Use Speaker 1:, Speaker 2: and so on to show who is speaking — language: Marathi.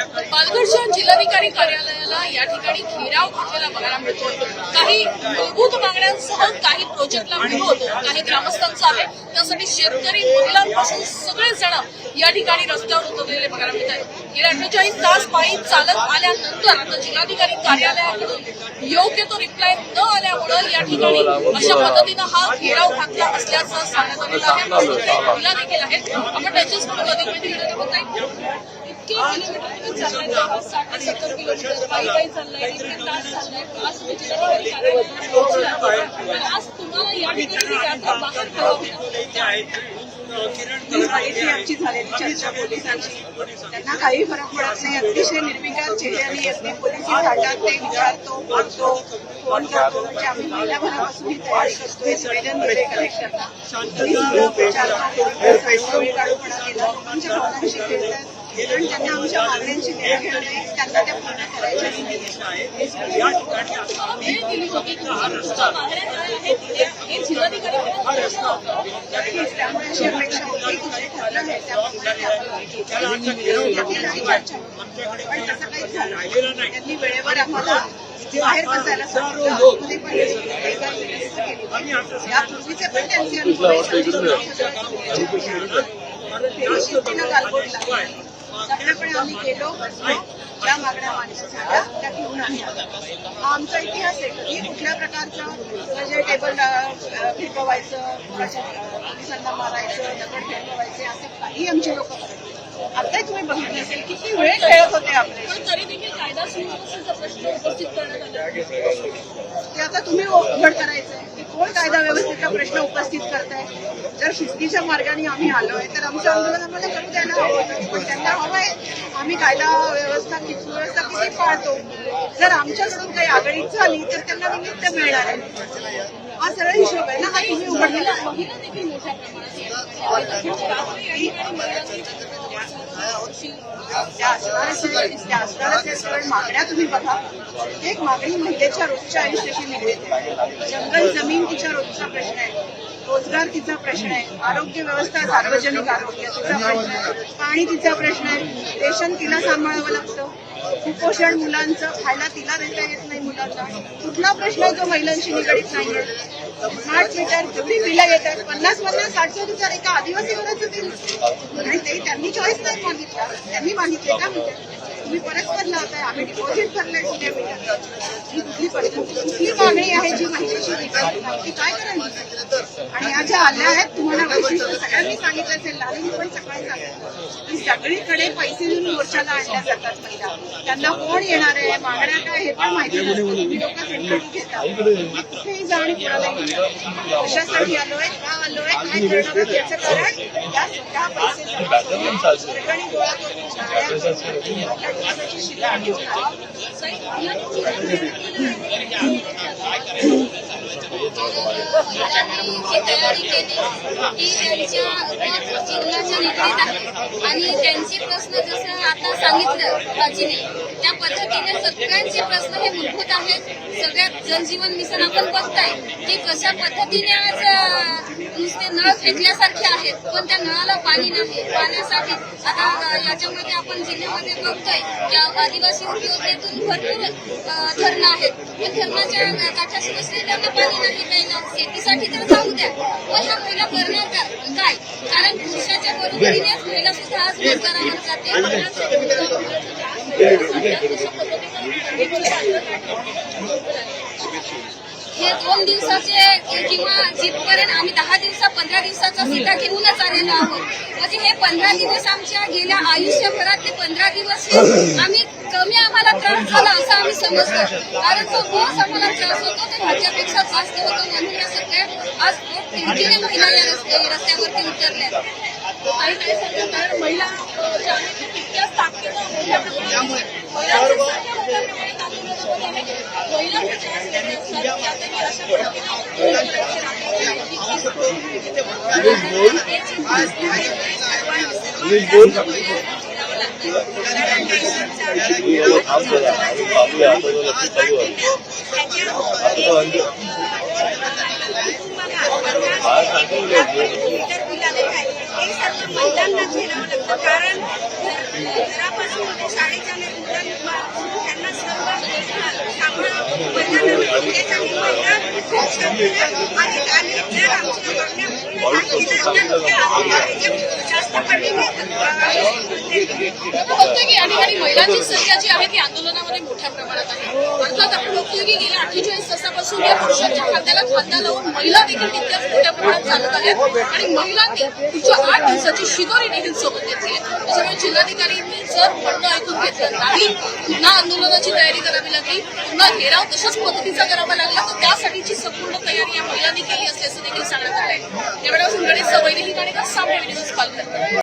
Speaker 1: पालघरच्या जिल्हाधिकारी कार्यालयाला या ठिकाणी घेराव घातलेला बघायला मिळतोय. काही मूलभूत मागण्यांसह काही प्रोजेक्टला विरोध काही ग्रामस्थांचा आहे. त्यासाठी शेतकरी महिलांपासून सगळेच जण या ठिकाणी रस्त्यावर उतरलेले बघायला मिळत आहेत. गेल्या अठ्ठेचाळीस तास पायी चालत आल्यानंतर आता जिल्हाधिकारी कार्यालयाकडून योग्य तो रिप्लाय न आल्यामुळं या ठिकाणी अशा पद्धतीनं हा घेराव घातला असल्याचं सांगण्यात आलेलं आहे. महिला देखील आहेत. आपण त्याच्याच अधिक माहिती ही
Speaker 2: ही आमची झालेली चर्चा पोलिसांची. त्यांना काही फरक पडत नाही. अतिशय निर्विकार चेहऱ्याने अगदी पोलिसी थाटात ते विचारतो बोलतो फोन करतो. म्हणजे आम्ही महिन्याभरापासून ही तयारी करतोय निवेदन दिले कलेक्टरला तरी सुद्धा विचारतो सर्व वेळकाढूपणा केला लोकांच्या भावनांशी खेळतात. पण त्यांना आमच्या मागण्यांची देणं घेणं नाही त्यांना त्या पूर्ण करायच्या नाही
Speaker 1: वेळ दिली होती तुम्ही तुमच्या मागण्या काय आहेत त्या हे जिल्हाधिकाऱ्यांकडे प्रश्न होता.
Speaker 2: नक्कीच त्यामुळे अशी अपेक्षा होती की जे ठरलं आहे त्याप्रमाणे आपण याची नाही चर्चा होती. पण तसं काहीच झालं नाही. त्यांनी वेळेवर आम्हाला बाहेर बसायला सांगितलं. आतमध्ये पण काही काही व्यवस्था केली. यापूर्वीचे पण त्यांचे अनुभव त्याप्रमाणे आम्ही गेलो ज्या मागण्या मान्य झाल्या त्या घेऊन आम्ही आमचा इतिहास आहे कधी कुठल्या प्रकारचं म्हणजे टेबल फेकवायचं पोलिसांना मारायचं दगड फेकवायचे असे काही आमचे लोक आताही तुम्ही बघितलं असेल किती वेळ खेळत होते आपले.
Speaker 1: तरी देखील कायदा सुव्यवस्थेचा प्रश्न उपस्थित करण्यात आला.
Speaker 2: ते आता तुम्ही उघड करायचंय. की कोण कायदा व्यवस्थेचा प्रश्न उपस्थित करताय. जर शिस्तीच्या मार्गाने आम्ही आलोय तर आमचं आंदोलन आम्हाला करू द्यायला हवं पण त्यांना हवंय आम्ही कायदा व्यवस्था सुव्यवस्था किती पाळतो. जर आमच्याकडून काही आगळीक झाली तर त्यांना निमित्त मिळणार आहे. हा सरळ हिशोब आहे ना. हा तुम्ही उघडलेला त्या त्या मागण्या तुम्ही बघा एक मागणी महिलेच्या रोजच्या आयुष्याशी निगडीत आहे जंगल जमीन तिच्या रोजचा प्रश्न आहे रोजगार तिचा प्रश्न आहे आरोग्य व्यवस्था सार्वजनिक आरोग्य तिचा प्रश्न आहे. पाणी तिचा प्रश्न आहे. रेशन तिला सांभाळावं लागतं. कुपोषण मुलांचं खायला तिला देता येत नाही मुलांना. कुठला प्रश्न जो महिलांशी निगडीत नाहीये. स्मार्ट मीटर जेवढी बिलं येतात पन्नास पन्नास साठशे विचार एका आदिवासी घराचं बिल. आणि ते त्यांनी चॉईस नाही मागितला. त्यांनी मागितले का मीटर तुम्ही परत परस्पर होता आम्ही डिपॉझिट भरलंय जुन्या मीटरचं कुठली कुठली मागणी आहे जी माहिती काय करायची? आणि या ज्या आल्या आहेत तुम्हाला वैशिष्ट्य सगळ्यांनी सांगितलं असेल लालून पण सकाळी सांगितलं. की सगळीकडे पैसे देऊन मोर्चाला आणल्या जातात महिला. त्यांना कोण येणार आहे? मागण्या काय हे पण माहिती नसतं. लोक इंटरव्ह्यू घेतात कुठेही जा आणि कशासाठी आलोय का आलोय काय करणार याचं कारण या स्वतः पैसे
Speaker 3: आणि त्यांचे प्रश्न जसं आता सांगितलं आजीने त्या पद्धतीने सगळ्यांचे प्रश्न हे मूलभूत आहेत सगळ्यात जनजीवन मिशन आपण बघताय की कशा पद्धतीने आज नुसते नळ फेकल्यासारखे आहेत पण त्या नळाला पाणी नाही पाण्यासाठी आता अं, याच्यामध्ये आपण जिल्ह्यामध्ये बघतोय की आदिवासी योजनेतून भरपूर धरणं आहेत. पण धरणाच्या काठाशी बसले त्यांना पाणी नाही काही शेतीसाठी तर जाऊ द्या. पण ह्या महिला करणार काय? कारण पुरुषाच्या बरोबरीनेच महिला सुद्धा आज रोजगारावर जाते. हे दोन दिवसाचे किंवा जिथपर्यंत आम्ही दहा दिवसा पंधरा दिवसाचा सीटा घेऊनच आलेलो आहोत म्हणजे हे पंधरा दिवस आमच्या गेल्या आयुष्यभरातले पंधरा दिवस आम्ही कमी आम्हाला त्रास झाला असं आम्ही समजतो. कारण तो बस आम्हाला त्रास होतो ते ह्याच्यापेक्षा जास्त होतो म्हणून या सगळ्या आज खूप महिला या रस्ते- रस्त्यावरती उतरल्या
Speaker 1: काही काही सांगतात कारण महिला अ, ज्या आहेत त्या तितक्याच ताकदीनं मोठ्या प्रमाणात महिलांची संख्या मोठ्या प्रमाणात आंदोलनामध्ये आहे. महिला कुठे असलेल्या असतात, त्यातही अशा पद्धतीनं आंदोलन करायचे राहते. याची मागणी आहे. सर्वांनी-
Speaker 4: हे सर्व महिलांना झेलावं लागतं कारण घरापासून ते शाळेच्या त्यासाठी महिला खूप सक्रिय आणि आणि जर आमच्या मागण्या पूर्ण नाही केल्या तर त्या अधिकाऱ्याच्या जास्त पटीने
Speaker 1: आपण बघतोय की या आणि महिलांची संख्या जी आहे ती आंदोलनामध्ये मोठ्या प्रमाणात आहे अर्थात आपण बघतोय की गेल्या अठ्ठेचाळीस तासापासून या पुरुषांच्या खांद्याला खांदा लावून महिला देखील तितक्याच मोठ्या प्रमाणात चालत आहेत आणि महिलांनी तिच्या आठ दिवसाची शिदोरी देखील सोबत घेतली आहे. त्याच्यामुळे जिल्हाधिकारी सर म्हणणं ऐकून घेतलं नाही. पुन्हा आंदोलनाची तयारी करावी लागली. पुन्हा घेराव तशाच पद्धतीचा करावा लागला. तर त्यासाठीची संपूर्ण तयारी या महिलांनी केली असल्याचं देखील सांगण्यात आलं आहे त्यावेळेला गणेश सवैदेही का सामने न्यूज पालघर